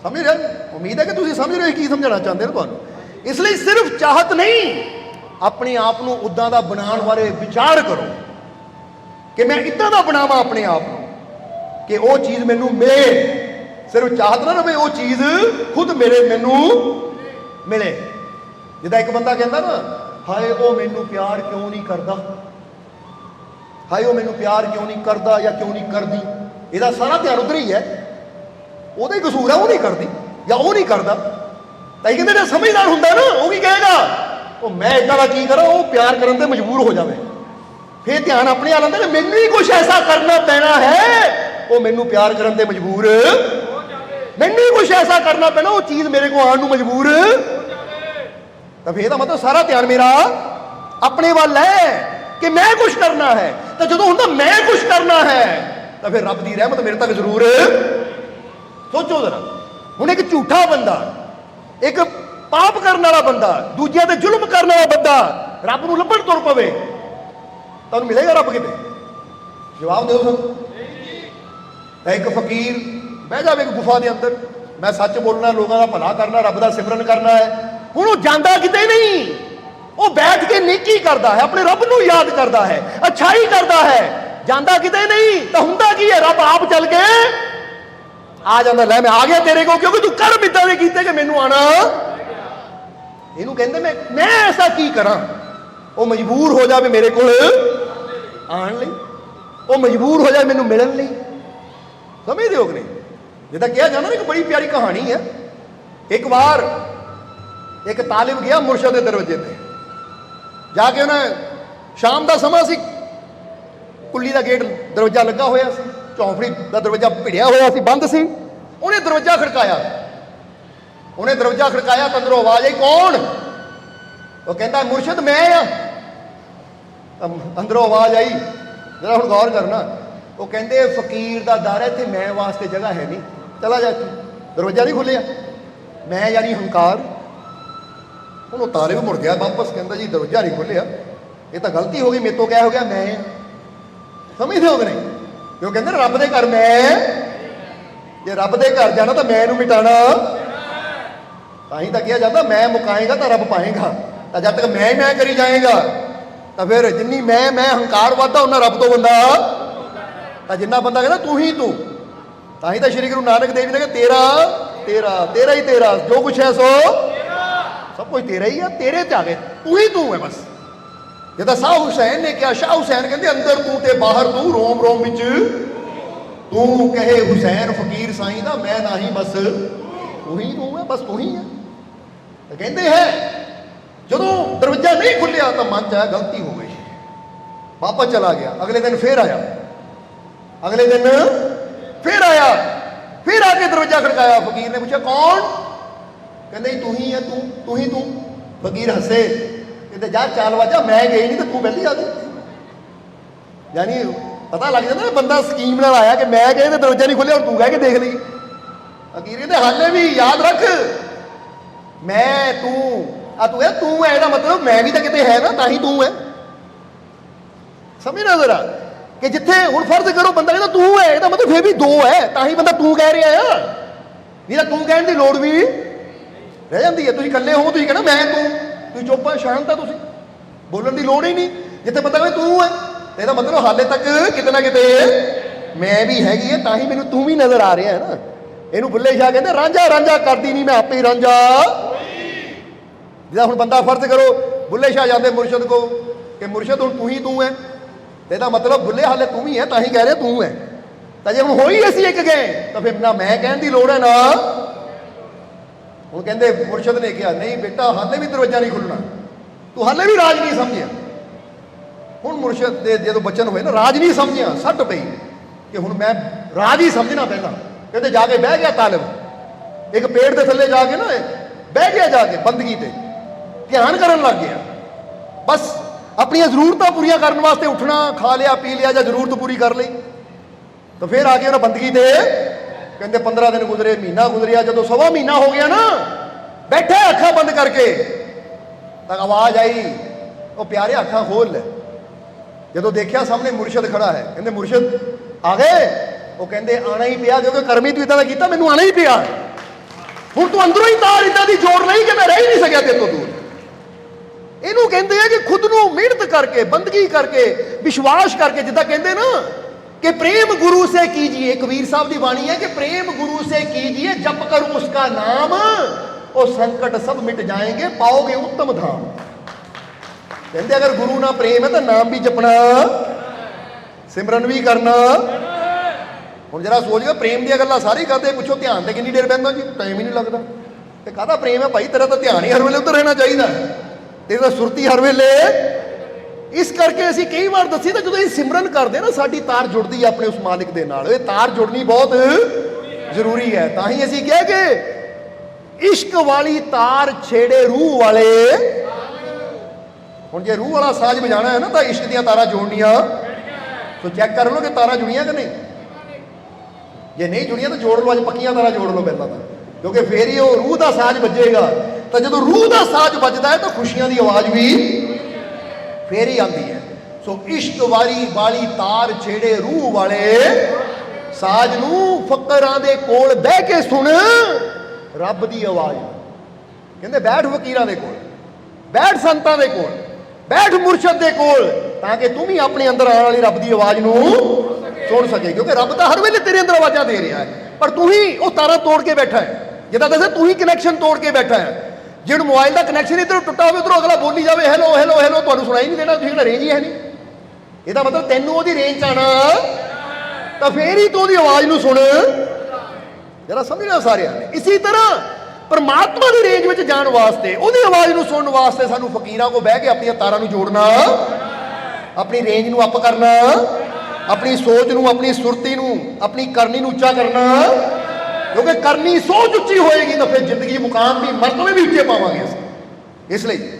ਸਮਝ ਰਹੇ? ਉਮੀਦ ਹੈ ਕਿ ਤੁਸੀਂ ਸਮਝ ਰਹੇ ਹੋ ਕੀ ਸਮਝਾਉਣਾ ਚਾਹੁੰਦੇ ਨੇ ਤੁਹਾਨੂੰ। ਇਸ ਲਈ ਸਿਰਫ ਚਾਹਤ ਨਹੀਂ, ਆਪਣੇ ਆਪ ਨੂੰ ਉਦਾਂ ਦਾ ਬਣਾਉਣ ਬਾਰੇ ਵਿਚਾਰ ਕਰੋ ਕਿ ਮੈਂ ਇਦਾਂ ਦਾ ਬਣਾਵਾਂ ਆਪਣੇ ਆਪ ਨੂੰ। ਕਿ ਉਹ ਚੀਜ਼ ਮੈਨੂੰ ਮਿਲੇ। ਸਿਰਫ ਚਾਹਤ ਨਾ ਰਵੇ, ਉਹ ਚੀਜ਼ ਖੁਦ ਮੇਰੇ ਮੈਨੂੰ ਮਿਲੇ। ਜਿੱਦਾਂ ਇੱਕ ਬੰਦਾ ਕਹਿੰਦਾ ਨਾ, ਹਾਏ, ਉਹ ਮੈਨੂੰ ਪਿਆਰ ਕਿਉਂ ਨਹੀਂ ਕਰਦਾ? ਹਾਏ, ਉਹ ਮੈਨੂੰ ਪਿਆਰ ਕਿਉਂ ਨਹੀਂ ਕਰਦਾ ਜਾਂ ਕਿਉਂ ਨਹੀਂ ਕਰਦੀ? ਇਹਦਾ ਸਾਰਾ ਧਿਆਨ ਉਧਰ ਹੀ ਹੈ। ਉਹਦਾ ਹੀ ਕਸੂਰ ਹੈ ਉਹ ਨਹੀਂ ਕਰਦੀ ਜਾਂ ਉਹ ਨਹੀਂ ਕਰਦਾ। ਤਾਂ ਇਹ ਕਹਿੰਦੇ ਜੇ ਸਮਝਦਾਰ ਹੁੰਦਾ ਨਾ, ਉਹ ਕੀ ਕਹੇਗਾ? ਉਹ ਮੈਂ ਇਦਾਂ ਦਾ ਕੀ ਕਰਾਂ, ਉਹ ਪਿਆਰ ਕਰਨ ਤੇ ਮਜਬੂਰ ਹੋ ਜਾਵੇ। ਫੇਰ ਧਿਆਨ ਆਪਣੇ ਆ ਲੈਂਦਾ ਕਿ ਮੈਨੂੰ ਹੀ ਕੁਝ ਐਸਾ ਕਰਨਾ ਪੈਣਾ ਹੈ। ਉਹ ਮੈਨੂੰ ਪਿਆਰ ਕਰਨ ਤੇ ਮਜਬੂਰ ਮੈਨੂੰ ਹੀ ਕੁਝ ਐਸਾ ਕਰਨਾ ਪੈਣਾ, ਉਹ ਚੀਜ਼ ਮੇਰੇ ਕੋਲ ਆਉਣ ਨੂੰ ਮਜਬੂਰ। ਤਾਂ ਫੇਰ ਇਹਦਾ ਮਤਲਬ ਸਾਰਾ ਧਿਆਨ ਮੇਰਾ ਆਪਣੇ ਵੱਲ ਹੈ ਕਿ ਮੈਂ ਕੁਝ ਕਰਨਾ ਹੈ। ਤਾਂ ਜਦੋਂ ਹੁੰਦਾ ਮੈਂ ਕੁਝ ਕਰਨਾ ਹੈ, ਤਾਂ ਫਿਰ ਰੱਬ ਦੀ ਰਹਿਮਤ ਮੇਰੇ ਤੱਕ ਜ਼ਰੂਰ ਸੋਚੋ ਜ਼ਰਾ, ਹੁਣ ਇੱਕ ਝੂਠਾ ਬੰਦਾ, ਇੱਕ ਪਾਪ ਕਰਨ ਵਾਲਾ ਬੰਦਾ, ਦੂਜਿਆਂ ਤੇ ਜ਼ੁਲਮ ਕਰਨ ਵਾਲਾ ਬੰਦਾ ਰੱਬ ਨੂੰ ਲੱਭਣ ਤੁਰ ਪਵੇ ਤੁਹਾਨੂੰ ਮਿਲੇਗਾ ਰੱਬ ਕਿਤੇ? ਜਵਾਬ ਦਿਓ ਸਾਨੂੰ। ਇੱਕ ਫਕੀਰ ਬਹਿ ਜਾਵੇ ਇੱਕ ਗੁਫਾ ਦੇ ਅੰਦਰ। ਮੈਂ ਸੱਚ ਬੋਲਣਾ, ਲੋਕਾਂ ਦਾ ਭਲਾ ਕਰਨਾ, ਰੱਬ ਦਾ ਸਿਮਰਨ ਕਰਨਾ ਹੈ। ਹੁਣ ਉਹ ਜਾਂਦਾ ਕਿਤੇ ਨਹੀਂ। ਉਹ ਬੈਠ ਕੇ ਨੇਕੀ ਕਰਦਾ ਹੈ, ਆਪਣੇ ਰੱਬ ਨੂੰ ਯਾਦ ਕਰਦਾ ਹੈ, ਅਛਾਈ ਕਰਦਾ ਹੈ। ਜਾਂਦਾ ਕਿਤੇ ਨਹੀਂ, ਤਾਂ ਹੁੰਦਾ ਕੀ ਹੈ? ਰੱਬ ਆਪ ਚੱਲ ਕੇ ਆ ਜਾਂਦਾ, ਲੈ ਮੈਂ ਆ ਗਿਆ ਤੇਰੇ ਕੋਲ, ਕਿਉਂਕਿ ਤੂੰ ਕਰਮ ਇਦਾਂ ਦੇ ਕੀਤੇ ਕਿ ਮੈਨੂੰ ਆਣਾ। ਇਹਨੂੰ ਕਹਿੰਦੇ, ਮੈਂ ਮੈਂ ਐਸਾ ਕੀ ਕਰਾਂ? ਉਹ ਮਜਬੂਰ ਹੋ ਜਾਵੇ ਮੇਰੇ ਕੋਲ ਆਉਣ ਲਈ। ਉਹ ਮਜਬੂਰ ਹੋ ਜਾਵੇ ਮੈਨੂੰ ਮਿਲਣ ਲਈ। ਸਮਝਦੇ ਹੋ ਕਿ ਨਹੀਂ? ਜਿੱਦਾਂ ਕਿਹਾ ਜਾਂਦਾ ਨਾ ਇੱਕ ਬੜੀ ਪਿਆਰੀ ਕਹਾਣੀ ਹੈ ਇੱਕ ਵਾਰ ਇੱਕ ਤਾਲਿਬ ਗਿਆ ਮੁਰਸ਼ਦ ਦੇ ਦਰਵਾਜ਼ੇ ਤੇ। ਜਾ ਕੇ ਉਹਨੇ ਸ਼ਾਮ ਦਾ ਸਮਾਂ ਸੀ। ਕੁੱਲੀ ਦਾ ਗੇਟ ਦਰਵਾਜ਼ਾ ਲੱਗਾ ਹੋਇਆ ਸੀ। ਚੌਂਪੜੀ ਦਾ ਦਰਵਾਜ਼ਾ ਭਿੜਿਆ ਹੋਇਆ ਸੀ, ਬੰਦ ਸੀ। ਉਹਨੇ ਦਰਵਾਜ਼ਾ ਖੜਕਾਇਆ। ਉਹਨੇ ਦਰਵਾਜ਼ਾ ਖੜਕਾਇਆ ਤਾਂ ਅੰਦਰੋਂ ਆਵਾਜ਼ ਆਈ, ਕੌਣ? ਉਹ ਕਹਿੰਦਾ, ਮੁਰਸ਼ਦ ਮੈਂ ਆ। ਅੰਦਰੋਂ ਆਵਾਜ਼ ਆਈ। ਜਰਾ ਹੁਣ ਗੌਰ ਕਰਨਾ। ਉਹ ਕਹਿੰਦੇ, ਫਕੀਰ ਦਾ ਦਰ ਇੱਥੇ ਮੈਂ ਵਾਸਤੇ ਜਗ੍ਹਾ ਹੈ ਨਹੀਂ। ਚਲਾ ਜਾ ਇੱਥੋਂ। ਦਰਵਾਜ਼ਾ ਨਹੀਂ ਖੁੱਲਿਆ ਮੈਂ ਯਾਨੀ ਹੰਕਾਰ, ਉਹਨੂੰ ਤਾਰੇ ਵੀ ਮੁੜ ਗਿਆ ਵਾਪਸ ਕਹਿੰਦਾ ਜੀ, ਦਰਵਾਜ਼ਾ ਨਹੀਂ ਖੁੱਲਿਆ ਇਹ ਤਾਂ ਗਲਤੀ ਹੋ ਗਈ, ਮੇਰੇ ਤੋਂ ਕਿਆ ਹੋ ਗਿਆ, ਮੈਂ ਸਮਝਦੇ ਹੋ ਕਿ ਨਹੀਂ? ਕਿਉਂ ਕਹਿੰਦੇ ਰੱਬ ਦੇ ਘਰ ਮੈਂ ਜੇ ਰੱਬ ਦੇ ਘਰ ਜਾਣਾ ਤਾਂ ਮੈਂ ਨੂੰ ਮਿਟਾਣਾ। ਤਾਂ ਹੀ ਤਾਂ ਕਿਹਾ ਜਾਂਦਾ, ਮੈਂ ਮੁਕਾਏਗਾ ਤਾਂ ਰੱਬ ਪਾਏਗਾ। ਤਾਂ ਜਦ ਤੱਕ ਮੈਂ ਮੈਂ ਕਰੀ ਜਾਏਗਾ, ਤਾਂ ਫਿਰ ਜਿੰਨੀ ਮੈਂ ਮੈਂ ਹੰਕਾਰ ਵੱਧਦਾ, ਉਹਨਾਂ ਰੱਬ ਤੋਂ ਬੰਦਾ ਤਾਂ ਜਿੰਨਾ ਬੰਦਾ ਕਹਿੰਦਾ, ਤੂੰ ਹੀ ਤੂੰ। ਤਾਂ ਹੀ ਤਾਂ ਸ਼੍ਰੀ ਗੁਰੂ ਨਾਨਕ ਦੇਵ ਜੀ ਨੇ ਕਿਹਾ, ਤੇਰਾ ਤੇਰਾ ਤੇਰਾ ਹੀ ਤੇਰਾ, ਜੋ ਕੁਛ ਹੈ ਸੋ। ਸਭ ਕੁਝ ਤੇਰਾ ਹੀ ਆ, ਤੇਰੇ ਤੇ ਆ ਗਏ ਤੂੰ ਹੀ ਤੂੰ ਹੈ ਬਸ। ਜਿੱਦਾਂ ਸ਼ਾਹ ਹੁਸੈਨ ਨੇ ਕਿਹਾ, ਸ਼ਾਹ ਹੁਸੈਨ ਕਹਿੰਦੇ, ਅੰਦਰ ਤੂੰ ਤੇ ਬਾਹਰ ਤੂੰ, ਰੋਮ ਰੋਮ ਵਿੱਚ। ਤੂੰ ਕਹੇ ਹੁਸੈਨ, ਫਕੀਰ ਸਾਈਂ ਦਾ, ਮੈਂ ਨਹੀਂ ਬਸ। ਤੂੰ ਹੀ ਤੂੰ ਹੈ, ਬਸ ਤੂੰ ਹੀ ਹੈ ਤਾਂ ਕਹਿੰਦੇ ਹੈ, ਜਦੋਂ ਦਰਵਾਜ਼ਾ ਨਹੀਂ ਖੁੱਲਿਆ ਤਾਂ ਮਨ ਚ ਆਇਆ, ਗਲਤੀ ਹੋ ਗਈ। ਵਾਪਸ ਚਲਾ ਗਿਆ, ਅਗਲੇ ਦਿਨ ਫੇਰ ਆਇਆ। ਅਗਲੇ ਦਿਨ ਫੇਰ ਆਇਆ। ਫੇਰ ਆ ਕੇ ਦਰਵਾਜ਼ਾ ਖੜਕਾਇਆ, ਫਕੀਰ ਨੇ ਪੁੱਛਿਆ, ਕੌਣ? ਕਹਿੰਦੇ ਜੀ ਤੂੰ ਹੀ ਹੈ ਤੂੰ ਤੂੰ ਹੀ ਤੂੰ। ਫਕੀਰ ਹੱਸੇ। ਕਹਿੰਦੇ, ਜਾ, ਚਾਲ ਵਾਜਾ ਮੈਂ ਗਈ ਨਹੀਂ ਤੇ ਤੂੰ ਪਹਿਲੀ ਆ ਪਤਾ ਲੱਗ ਜਾਂਦਾ ਨਾ, ਬੰਦਾ ਸਕੀਮ ਨਾਲ ਆਇਆ ਕਿ ਮੈਂ ਗਏ ਤੇ ਦਰਵਾਜ਼ਾ ਨਹੀਂ ਖੁੱਲਿਆ, ਹੁਣ ਤੂੰ ਕਹਿ ਕੇ ਦੇਖ ਲਈ। ਫਕੀਰ ਕਹਿੰਦੇ, ਹਾਲੇ ਵੀ ਯਾਦ ਰੱਖ। ਮੈਂ, ਤੂੰ, ਆ ਤੂੰ ਹੈ ਤੂੰ ਹੈ ਇਹਦਾ ਮਤਲਬ ਮੈਂ ਵੀ ਤਾਂ ਕਿਤੇ ਹੈ ਨਾ, ਤਾਂ ਹੀ ਤੂੰ ਹੈ ਸਮਝ ਨਾ ਜ਼ਰਾ। ਕਿ ਜਿੱਥੇ ਹੁਣ ਫਰਜ਼ ਕਰੋ ਬੰਦਾ ਕਹਿੰਦਾ ਤੂੰ ਹੈ, ਇਹਦਾ ਮਤਲਬ ਫੇਰ ਵੀ ਦੋ ਹੈ, ਤਾਂ ਹੀ ਬੰਦਾ ਤੂੰ ਕਹਿ ਰਿਹਾ ਆ ਨਹੀਂ ਤਾਂ ਤੂੰ ਕਹਿਣ ਦੀ ਲੋੜ ਵੀ ਰਹਿ ਜਾਂਦੀ ਹੈ। ਤੁਸੀਂ ਇਕੱਲੇ ਹੋ, ਤੁਸੀਂ ਕਹਿੰਦਾ ਮੈਂ ਤੂੰ, ਤੁਸੀਂ ਚੁੱਪ ਆ ਸ਼ਾਂਤ ਆ ਤੁਸੀਂ। ਬੋਲਣ ਦੀ ਲੋੜ ਹੀ ਨਹੀਂ, ਜਿੱਥੇ ਬੰਦਾ ਕਹਿੰਦਾ ਤੂੰ ਹੈ ਤੇ ਇਹਦਾ ਮਤਲਬ ਹਾਲੇ ਤੱਕ ਕਿਤੇ ਨਾ ਕਿਤੇ ਮੈਂ ਵੀ ਹੈਗੀ ਹੈ, ਤਾਂ ਹੀ ਮੈਨੂੰ ਤੂੰ ਵੀ ਨਜ਼ਰ ਆ ਰਿਹਾ ਹੈ ਨਾ। ਇਹਨੂੰ ਬੁੱਲੇ ਸ਼ਾਹ ਕਹਿੰਦੇ, ਰਾਂਝਾ ਰਾਂਝਾ ਕਰਦੀ ਨਹੀਂ ਮੈਂ ਆਪੇ ਹੀ ਰਾਂਝਾ। ਜਿਹਦਾ ਹੁਣ ਬੰਦਾ ਫਰਜ਼ ਕਰੋ, ਬੁੱਲੇ ਸ਼ਾਹ ਜਾਂਦੇ ਮੁਰਸ਼ਦ ਕੋ ਕਿ ਮੁਰਸ਼ਦ ਹੁਣ ਤੂੰ ਹੀ ਤੂੰ ਹੈ। ਇਹਦਾ ਮਤਲਬ ਬੁੱਲੇ ਹਾਲੇ ਤੂੰ ਹੀ ਹੈ ਤਾਂ ਹੀ ਕਹਿ ਰਿਹਾ ਤੂੰ ਹੈ ਤਾਂ ਜੇ ਹੁਣ ਹੋਈ ਅਸੀਂ ਇੱਕ ਗਏ, ਤਾਂ ਫਿਰ ਨਾ ਮੈਂ ਕਹਿਣ ਦੀ ਲੋੜ ਹੈ ਨਾ। ਹੁਣ ਕਹਿੰਦੇ ਮੁਰਸ਼ਦ ਨੇ ਕਿਹਾ, ਨਹੀਂ ਬੇਟਾ, ਹਾਲੇ ਵੀ ਦਰਵਾਜ਼ਾ ਨਹੀਂ ਖੁੱਲਣਾ। ਤੂੰ ਹਾਲੇ ਵੀ ਰਾਜ ਨਹੀਂ ਸਮਝਿਆ। ਹੁਣ ਮੁਰਸ਼ਦ ਦੇ ਜਦੋਂ ਬਚਨ ਹੋਏ ਨਾ, ਰਾਜ ਨਹੀਂ ਸਮਝਿਆ, ਸੱਟ ਪਈ ਕਿ ਹੁਣ ਮੈਂ ਰਾਜ ਹੀ ਸਮਝਣਾ ਪਹਿਲਾਂ। ਕਹਿੰਦੇ ਜਾ ਕੇ ਬਹਿ ਗਿਆ ਤਾਲਿਬ। ਇੱਕ ਪੇੜ ਦੇ ਥੱਲੇ ਜਾ ਕੇ ਨਾ, ਬਹਿ ਗਿਆ ਜਾ ਕੇ ਬੰਦਗੀ ਤੇ। ਧਿਆਨ ਕਰਨ ਲੱਗ ਗਿਆ। ਬਸ ਆਪਣੀਆਂ ਜ਼ਰੂਰਤਾਂ ਪੂਰੀਆਂ ਕਰਨ ਵਾਸਤੇ ਉੱਠਣਾ, ਖਾ ਲਿਆ, ਪੀ ਲਿਆ ਜਾਂ ਜ਼ਰੂਰਤ ਪੂਰੀ ਕਰ ਲਈ, ਤਾਂ ਫਿਰ ਆ ਕੇ ਉਹਨਾਂ ਬੰਦਗੀ ਤੇ ਕਹਿੰਦੇ 15 ਦਿਨ ਗੁਜ਼ਰੇ, ਮਹੀਨਾ ਗੁਜ਼ਰਿਆ, ਜਦੋਂ ਸਵਾ ਮਹੀਨਾ ਹੋ ਗਿਆ ਨਾ, ਬੈਠੇ ਅੱਖਾਂ ਬੰਦ ਕਰਕੇ, ਤਾਂ ਆਵਾਜ਼ ਆਈ, ਉਹ ਪਿਆਰੇ ਅੱਖਾਂ ਖੋਲ ਲੈ। ਜਦੋਂ ਦੇਖਿਆ ਸਾਹਮਣੇ ਮੁਰਸ਼ਦ ਖੜਾ ਹੈ, ਕਹਿੰਦੇ ਮੁਰਸ਼ਦ ਆ ਗਏ? ਉਹ ਕਹਿੰਦੇ ਆਣਾ ਹੀ ਪਿਆ, ਕਿਉਂਕਿ ਕਰਮੀ ਤੂੰ ਇਦਾਂ ਦਾ ਕੀਤਾ, ਮੈਨੂੰ ਆਣਾ ਹੀ ਪਿਆ। ਹੁਣ ਤੂੰ ਅੰਦਰੋਂ ਹੀ ਤਾਰ ਇਦਾਂ ਦੀ ਜੋੜ ਲਈ ਕਿ ਮੈਂ ਰਹਿ ਹੀ ਨਹੀਂ ਸਕਿਆ ਤੇਰੇ ਤੋਂ ਦੂਰ। ਇਹਨੂੰ ਕਹਿੰਦੇ ਆ ਕਿ ਖੁਦ ਨੂੰ ਮਿਹਨਤ ਕਰਕੇ, ਬੰਦਗੀ ਕਰਕੇ, ਵਿਸ਼ਵਾਸ ਕਰਕੇ, ਜਿੱਦਾਂ ਕਹਿੰਦੇ ਨਾ ਕਿ ਪ੍ਰੇਮ ਗੁਰੂ ਸੇ ਕੀਜੀਏ। ਕਬੀਰ ਸਾਹਿਬ ਦੀ ਬਾਣੀ ਹੈ ਕਿ ਪ੍ਰੇਮ ਗੁਰੂ ਸੇ ਕੀਜੀਏ, ਜਪ ਕਰੋ ਉਸਕਾ ਨਾਮ, ਉਹ ਸੰਕਟ ਸਭ ਮਿਟ ਜਾਏਗੇ, ਪਾਓਗੇ ਉੱਤਮ ਧਾਮ। ਕਹਿੰਦੇ ਅਗਰ ਗੁਰੂ ਨਾਲ ਪ੍ਰੇਮ ਹੈ ਤਾਂ ਨਾਮ ਵੀ ਜਪਣਾ, ਸਿਮਰਨ ਵੀ ਕਰਨਾ। ਹੁਣ ਜਰਾ ਸੋਚ ਕੇ ਪ੍ਰੇਮ ਦੀਆਂ ਗੱਲਾਂ ਸਾਰੇ ਕਰਦੇ, ਪੁੱਛੋ ਧਿਆਨ ਤੇ ਕਿੰਨੀ ਦੇਰ ਬੈਠਦਾ ਜੀ? ਟਾਈਮ ਹੀ ਨਹੀਂ ਲੱਗਦਾ। ਤੇ ਕਾਹਦਾ ਪ੍ਰੇਮ ਹੈ? ਭਾਈ, ਤੇਰਾ ਤਾਂ ਧਿਆਨ ਹੀ ਹਰ ਵੇਲੇ ਉੱਧਰ ਰਹਿਣਾ ਚਾਹੀਦਾ। ਤੇਰੀ ਸੁਰਤੀ ਹਰ ਵੇਲੇ। ਇਸ ਕਰਕੇ ਅਸੀਂ ਕਈ ਵਾਰ ਦੱਸੀ ਤਾਂ ਜਦੋਂ ਇਹ ਸਿਮਰਨ ਕਰਦੇ ਨਾ, ਸਾਡੀ ਤਾਰ ਜੁੜਦੀ ਹੈ ਆਪਣੇ ਉਸ ਮਾਲਿਕ ਦੇ ਨਾਲ। ਇਹ ਤਾਰ ਜੁੜਨੀ ਬਹੁਤ ਜ਼ਰੂਰੀ ਹੈ। ਤਾਂ ਹੀ ਅਸੀਂ ਕਿਹਾ ਕਿ ਇਸ਼ਕ ਵਾਲੀ ਤਾਰ ਛੇੜੇ ਰੂਹ ਵਾਲੇ। ਹੁਣ ਜੇ ਰੂਹ ਵਾਲਾ ਸਾਜ਼ ਵਜਾਣਾ ਹੈ ਨਾ, ਤਾਂ ਇਸ਼ਕ ਦੀਆਂ ਤਾਰਾਂ ਜੋੜਨੀਆਂ। ਸੋ ਚੈੱਕ ਕਰ ਲਓ ਕਿ ਤਾਰਾਂ ਜੁੜੀਆਂ ਕਿ ਨਹੀਂ। ਜੇ ਨਹੀਂ ਜੁੜੀਆਂ ਤਾਂ ਜੋੜ ਲਓ, ਅੱਜ ਪੱਕੀਆਂ ਤਾਰਾਂ ਜੋੜ ਲਓ ਪਹਿਲਾਂ ਤਾਂ। ਕਿਉਂਕਿ ਫੇਰ ਹੀ ਉਹ ਰੂਹ ਦਾ ਸਾਜ਼ ਵੱਜੇਗਾ। ਤਾਂ ਜਦੋਂ ਰੂਹ ਦਾ ਸਾਜ਼ ਵੱਜਦਾ ਹੈ ਤਾਂ ਖੁਸ਼ੀਆਂ ਦੀ ਆਵਾਜ਼ ਵੀ ਫੇਰ ਹੀ ਆਉਂਦੀ ਹੈ। ਸੋ ਇਸ਼ਕ ਵਾਲੀ ਵਾਲੀ ਤਾਰ ਛੇੜੇ ਰੂਹ ਵਾਲੇ ਸਾਜ਼ ਨੂੰ ਫਕਰਾਂ ਦੇ ਕੋਲ ਬਹਿ ਕੇ ਸੁਣ, ਰੱਬ ਦੀ ਆਵਾਜ਼। ਕਹਿੰਦੇ ਬੈਠ ਫਕੀਰਾਂ ਦੇ ਕੋਲ, ਬੈਠ ਸੰਤਾਂ ਦੇ ਕੋਲ, ਬੈਠ ਮੁਰਸ਼ਦ ਦੇ ਕੋਲ, ਤਾਂ ਕਿ ਤੂੰ ਵੀ ਆਪਣੇ ਅੰਦਰ ਆਉਣ ਵਾਲੀ ਰੱਬ ਦੀ ਆਵਾਜ਼ ਨੂੰ ਸੁਣ ਸਕੇ। ਕਿਉਂਕਿ ਰੱਬ ਤਾਂ ਹਰ ਵੇਲੇ ਤੇਰੇ ਅੰਦਰ ਆਵਾਜ਼ਾਂ ਦੇ ਰਿਹਾ ਹੈ। ਪਰ ਤੂੰ ਹੀ ਉਹ ਤਾਰਾਂ ਤੋੜ ਕੇ ਬੈਠਾ ਹੈ। ਜਿੱਦਾਂ ਦੱਸਿਆ ਤੂੰ ਹੀ ਕਨੈਕਸ਼ਨ ਤੋੜ ਕੇ ਬੈਠਾ ਹੈ। ਜਿਹੜਾ ਮੋਬਾਈਲ ਦਾ ਕਨੈਕਸ਼ਨ ਇਧਰੋਂ ਟੁੱਟਾ ਹੋਵੇ ਉਧਰੋਂ ਅਗਲਾ ਬੋਲੀ ਜਾਵੇ ਹੈਲੋ ਹੈਲੋ ਹੈਲੋ ਤੁਹਾਨੂੰ ਸੁਣਾਈ ਨਹੀਂ ਦੇਣਾ, ਤੁਸੀਂ ਕਿਹੜਾ ਰੇਂਜ ਹੀ ਹੈ ਨਹੀਂ। ਇਹਦਾ ਮਤਲਬ ਤੈਨੂੰ ਉਹਦੀ ਰੇਂਜ ਚ ਆਣਾ, ਤਾਂ ਫੇਰ ਹੀ ਤੂੰ ਉਹਦੀ ਆਵਾਜ਼ ਨੂੰ ਸੁਣ। ਜਰਾ ਸਮਝਣਾ ਸਾਰਿਆਂ ਨੇ? ਇਸੇ ਤਰ੍ਹਾਂ ਪਰਮਾਤਮਾ ਦੀ ਰੇਂਜ ਵਿੱਚ ਜਾਣ ਵਾਸਤੇ, ਉਹਦੀ ਆਵਾਜ਼ ਨੂੰ ਸੁਣਨ ਵਾਸਤੇ ਸਾਨੂੰ ਫਕੀਰਾਂ ਕੋ ਬਹਿ ਕੇ ਆਪਣੀਆਂ ਤਾਰਾਂ ਨੂੰ ਜੋੜਨਾ, ਆਪਣੀ ਰੇਂਜ ਨੂੰ ਅਪ ਕਰਨਾ, ਆਪਣੀ ਸੋਚ ਨੂੰ, ਆਪਣੀ ਸੁਰਤੀ ਨੂੰ, ਆਪਣੀ ਕਰਨੀ ਨੂੰ ਉੱਚਾ ਕਰਨਾ ਕਿਉਂਕਿ ਕਰਨੀ ਸੋਚ ਉੱਚੀ ਹੋਏਗੀ ਤਾਂ ਫਿਰ ਜ਼ਿੰਦਗੀ ਮੁਕਾਮ ਵੀ, ਮਰਤਬੇ ਵੀ ਉੱਚੇ ਪਾਵਾਂਗੇ ਅਸੀਂ। ਇਸ ਲਈ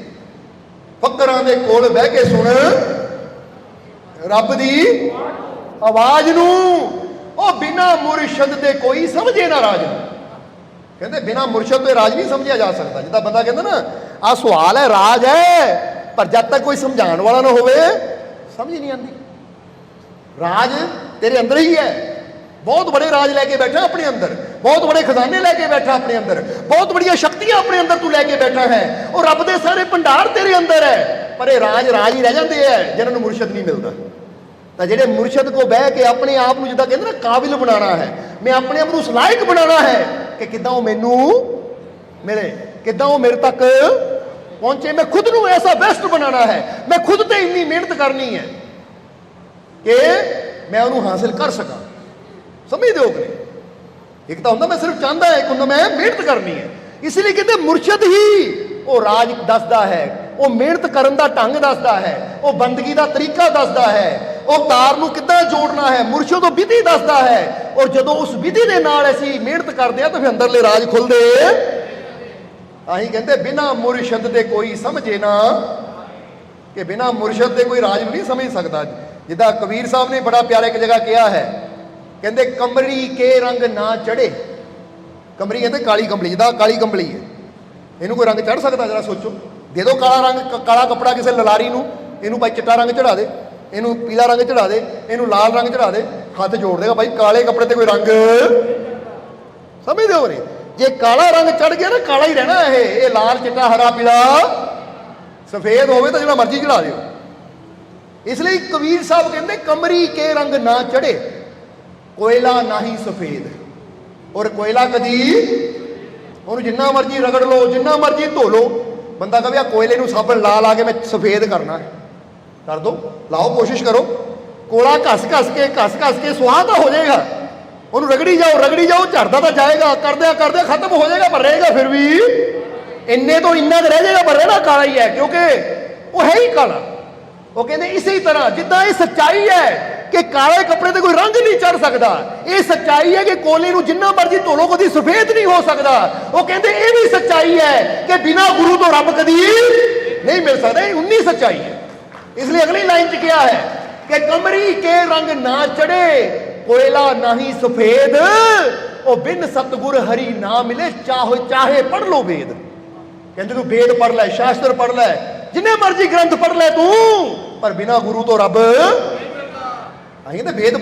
ਫਕਰਾਂ ਦੇ ਕੋਲ ਬਹਿ ਕੇ ਸੁਣ। ਰੱਬ ਦੀ ਆਵਾਜ਼ ਨੂੰ। ਉਹ ਬਿਨਾ ਮੁਰਸ਼ਦ ਦੇ ਕੋਈ ਸਮਝੇ ਨਾ ਰਾਜ ਨੂੰ। ਕਹਿੰਦੇ ਬਿਨਾ ਮੁਰਸ਼ਦ ਤੋਂ ਰਾਜ ਨਹੀਂ ਸਮਝਿਆ ਜਾ ਸਕਦਾ। ਜਿੱਦਾਂ ਬੰਦਾ ਕਹਿੰਦਾ ਨਾ ਆ ਸਵਾਲ ਹੈ, ਰਾਜ ਹੈ, ਪਰ ਜਦ ਤੱਕ ਕੋਈ ਸਮਝਾਉਣ ਵਾਲਾ ਨਾ ਹੋਵੇ, ਸਮਝ ਨਹੀਂ ਆਉਂਦੀ। ਰਾਜ ਤੇਰੇ ਅੰਦਰ ਹੀ ਹੈ। ਬਹੁਤ ਬੜੇ ਰਾਜ ਲੈ ਕੇ ਬੈਠਾ ਆਪਣੇ ਅੰਦਰ। ਬਹੁਤ ਬੜੇ ਖਜ਼ਾਨੇ ਲੈ ਕੇ ਬੈਠਾ ਆਪਣੇ ਅੰਦਰ। ਬਹੁਤ ਬੜੀਆਂ ਸ਼ਕਤੀਆਂ ਆਪਣੇ ਅੰਦਰ ਤੂੰ ਲੈ ਕੇ ਬੈਠਾ ਹੈ। ਉਹ ਰੱਬ ਦੇ ਸਾਰੇ ਭੰਡਾਰ ਤੇਰੇ ਅੰਦਰ ਹੈ। ਪਰ ਇਹ ਰਾਜ ਰਾਜ ਹੀ ਰਹਿ ਜਾਂਦੇ ਹੈ ਜਿਹਨਾਂ ਨੂੰ ਮੁਰਸ਼ਦ ਨਹੀਂ ਮਿਲਦਾ। ਤਾਂ ਜਿਹੜੇ ਮੁਰਸ਼ਦ ਕੋ ਬਹਿ ਕੇ ਆਪਣੇ ਆਪ ਨੂੰ ਜਿੱਦਾਂ ਕਹਿੰਦੇ ਨਾ ਕਾਬਿਲ ਬਣਾਉਣਾ ਹੈ। ਮੈਂ ਆਪਣੇ ਆਪ ਨੂੰ ਉਸ ਲਾਇਕ ਬਣਾਉਣਾ ਹੈ ਕਿ ਕਿਦਾਂ ਉਹ ਮੈਨੂੰ ਮਿਲੇ, ਕਿਦਾਂ ਉਹ ਮੇਰੇ ਤੱਕ ਪਹੁੰਚੇ। ਮੈਂ ਖੁਦ ਨੂੰ ਐਸਾ ਬੈਸਟ ਬਣਾਉਣਾ ਹੈ। ਮੈਂ ਖੁਦ ਤੇ ਇੰਨੀ ਮਿਹਨਤ ਕਰਨੀ ਹੈ ਕਿ ਮੈਂ ਉਹਨੂੰ ਹਾਸਿਲ ਕਰ ਸਕਾਂ। ਸਮਝਦੇ ਹੋ ਕਿ ਇੱਕ ਤਾਂ ਹੁੰਦਾ ਮੈਂ ਸਿਰਫ ਚਾਹੁੰਦਾ ਹੈ, ਇੱਕ ਹੁੰਦਾ ਮੈਂ ਮਿਹਨਤ ਕਰਨੀ ਹੈ। ਇਸ ਲਈ ਕਹਿੰਦੇ ਮੁਰਸ਼ਦ ਹੀ ਉਹ ਰਾਜ ਦੱਸਦਾ ਹੈ, ਉਹ ਮਿਹਨਤ ਕਰਨ ਦਾ ਢੰਗ ਦੱਸਦਾ ਹੈ, ਉਹ ਬੰਦਗੀ ਦਾ ਤਰੀਕਾ ਦੱਸਦਾ ਹੈ, ਉਹ ਤਾਰ ਨੂੰ ਕਿੱਦਾਂ ਜੋੜਨਾ ਹੈ, ਮੁਰਸ਼ਦ ਉਹ ਵਿਧੀ ਦੱਸਦਾ ਹੈ। ਔਰ ਜਦੋਂ ਉਸ ਵਿਧੀ ਦੇ ਨਾਲ ਅਸੀਂ ਮਿਹਨਤ ਕਰਦੇ ਹਾਂ ਤਾਂ ਫਿਰ ਅੰਦਰਲੇ ਰਾਜ ਖੁੱਲਦੇ ਆਹੀ ਕਹਿੰਦੇ, ਬਿਨਾ ਮੁਰਸ਼ਦ ਦੇ ਕੋਈ ਸਮਝੇ ਨਾ ਕਿ ਬਿਨਾ ਮੁਰਸ਼ਦ ਦੇ ਕੋਈ ਰਾਜ ਨੂੰ ਨਹੀਂ ਸਮਝ ਸਕਦਾ। ਜਿੱਦਾਂ ਕਬੀਰ ਸਾਹਿਬ ਨੇ ਬੜਾ ਪਿਆਰਾ ਇੱਕ ਜਗ੍ਹਾ ਕਿਹਾ ਹੈ ਕਹਿੰਦੇ ਕਮਰੀ ਕੇ ਰੰਗ ਨਾ ਚੜੇ ਕਮਰੀ ਕਹਿੰਦੇ ਕਾਲੀ ਕੰਬਲੀ ਜਿਹਦਾ ਕਾਲੀ ਕੰਬਲੀ ਹੈ। ਇਹਨੂੰ ਕੋਈ ਰੰਗ ਚੜ ਸਕਦਾ ਜਰਾ ਸੋਚੋ। ਦੇ ਦਿਓ ਕਾਲਾ ਰੰਗ ਕਾਲਾ ਕੱਪੜਾ ਕਿਸੇ ਲਲਾਰੀ ਨੂੰ, ਇਹਨੂੰ ਭਾਈ ਚਿੱਟਾ ਰੰਗ ਚੜਾ ਦੇ, ਇਹਨੂੰ ਪੀਲਾ ਰੰਗ ਚੜਾ ਦੇ, ਇਹਨੂੰ ਲਾਲ ਰੰਗ ਚੜਾ ਦੇ, ਹੱਥ ਜੋੜ ਦੇਗਾ ਭਾਈ ਕਾਲੇ ਕੱਪੜੇ ਤੇ ਕੋਈ ਰੰਗ। ਸਮਝਦੇ ਹੋ ਨਹੀਂ ਜੇ ਕਾਲਾ ਰੰਗ ਚੜ ਗਿਆ ਨਾ, ਕਾਲਾ ਹੀ ਰਹਿਣਾ ਇਹ ਇਹ ਲਾਲ, ਚਿੱਟਾ, ਹਰਾ, ਪੀਲਾ। ਸਫੇਦ ਹੋਵੇ ਤਾਂ ਜਿਹੜਾ ਮਰਜ਼ੀ ਚੜਾ ਦਿਓ। ਇਸ ਲਈ ਕਬੀਰ ਸਾਹਿਬ ਕਹਿੰਦੇ ਕਮਰੀ ਕੇ ਰੰਗ ਨਾ ਚੜੇ ਕੋਇਲਾ ਨਹੀਂ ਸਫੇਦ। ਔਰ ਕੋਇਲਾ ਕਦੀ ਉਹਨੂੰ ਜਿੰਨਾ ਮਰਜ਼ੀ ਰਗੜ ਲਓ, ਜਿੰਨਾ ਮਰਜ਼ੀ ਧੋ ਲਓ। ਬੰਦਾ ਕਹੇ ਆ ਕੋਇਲੇ ਨੂੰ ਸਾਬਣ ਲਾ ਲਾ ਕੇ ਮੈਂ ਸਫੇਦ ਕਰਨਾ ਹੈ। ਕਰ ਦੋ, ਲਾਓ, ਕੋਸ਼ਿਸ਼ ਕਰੋ। ਕੋਲਾ ਘਸ ਘਸ ਕੇ, ਘਸ ਘਸ ਕੇ ਸੁਆਹ ਤਾਂ ਹੋ ਜਾਏਗਾ। ਉਹਨੂੰ ਰਗੜੀ ਜਾਓ ਰਗੜੀ ਜਾਓ, ਝੜਦਾ ਤਾਂ ਜਾਏਗਾ। ਕਰਦਿਆਂ ਕਰਦਿਆਂ ਖਤਮ ਹੋ ਜਾਏਗਾ, ਪਰ ਰਹੇਗਾ ਫਿਰ ਵੀ ਇੰਨੇ ਤੋਂ ਇੰਨਾ ਕੁ ਰਹਿ ਜਾਏਗਾ, ਪਰ ਰਹਿਣਾ ਕਾਲਾ ਹੀ ਹੈ, ਕਿਉਂਕਿ ਉਹ ਹੈ ਹੀ ਕਾਲਾ। ਉਹ ਕਹਿੰਦੇ, ਇਸੇ ਤਰ੍ਹਾਂ ਜਿੱਦਾਂ ਇਹ ਸੱਚਾਈ ਹੈ ਕਿ ਕਾਲੇ ਕੱਪੜੇ ਤੇ ਕੋਈ ਰੰਗ ਨਹੀਂ ਚੜ ਸਕਦਾ। ਇਹ ਸੱਚਾਈ ਹੈ ਕਿ ਕੋਲੇ ਨੂੰ ਜਿੰਨਾ ਮਰਜ਼ੀ ਧੋ ਲਓ ਕਦੀ ਸਫੇਦ ਨਹੀਂ ਹੋ ਸਕਦਾ। ਉਹ ਕਹਿੰਦੇ, ਇਹ ਵੀ ਸੱਚਾਈ ਹੈ ਕਿ ਬਿਨਾ ਗੁਰੂ ਤੋਂ ਰੱਬ ਕਦੀ ਨਹੀਂ ਮਿਲ ਸਕਦਾ। ਇਹ ਉਨੀ ਸੱਚਾਈ ਹੈ। ਇਸ ਲਈ ਅਗਲੀ ਲਾਈਨ 'ਚ ਕਿਹਾ ਹੈ ਕਿ ਕਮਰੀ ਕੇ ਰੰਗ ਨਾ ਚੜੇ ਕੋਇਲਾ ਨਹੀਂ ਸਫੇਦ। ਉਹ ਬਿਨ ਸਤਗੁਰ ਹਰੀ ਨਾ ਮਿਲੇ, ਚਾਹੋ ਚਾਹੇ ਪੜ ਲੋ ਵੇਦ। ਕਹਿੰਦੇ ਤੂੰ ਵੇਦ ਪੜ ਲੈ, ਸ਼ਾਸਤਰ ਪੜ ਲੈ, ਜਿੰਨੇ ਮਰਜ਼ੀ ਗ੍ਰੰਥ ਪੜ ਲੈ ਤੂੰ, ਪਰ ਬਿਨਾ ਗੁਰੂ ਤੋਂ ਰੱਬ ਅਸੀਂ ਤਾਂ ਵੇਦ